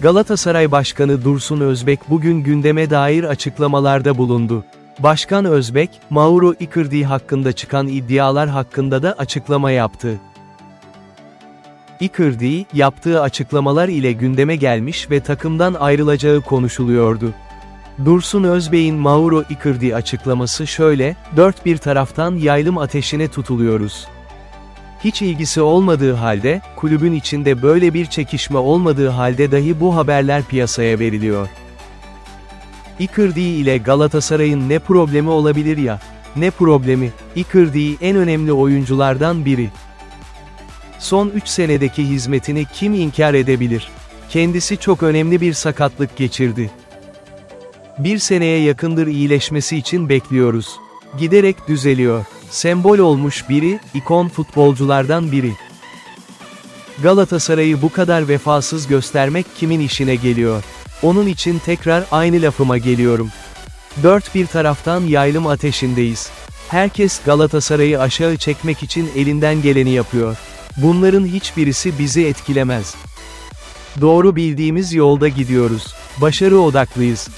Galatasaray Başkanı Dursun Özbek bugün gündeme dair açıklamalarda bulundu. Başkan Özbek, Mauro Icardi hakkında çıkan iddialar hakkında da açıklama yaptı. Icardi, yaptığı açıklamalar ile gündeme gelmiş ve takımdan ayrılacağı konuşuluyordu. Dursun Özbey'in Mauro Icardi açıklaması şöyle, dört bir taraftan yaylım ateşine tutuluyoruz. Hiç ilgisi olmadığı halde, kulübün içinde böyle bir çekişme olmadığı halde dahi bu haberler piyasaya veriliyor. Icardi ile Galatasaray'ın ne problemi olabilir ya? Ne problemi? Icardi en önemli oyunculardan biri. Son 3 senedeki hizmetini kim inkar edebilir? Kendisi çok önemli bir sakatlık geçirdi. Bir seneye yakındır iyileşmesi için bekliyoruz. Giderek düzeliyor. Sembol olmuş biri, ikon futbolculardan biri. Galatasaray'ı bu kadar vefasız göstermek kimin işine geliyor? Onun için tekrar aynı lafıma geliyorum. Dört bir taraftan yaylım ateşindeyiz. Herkes Galatasaray'ı aşağı çekmek için elinden geleni yapıyor. Bunların hiçbirisi bizi etkilemez. Doğru bildiğimiz yolda gidiyoruz. Başarı odaklıyız.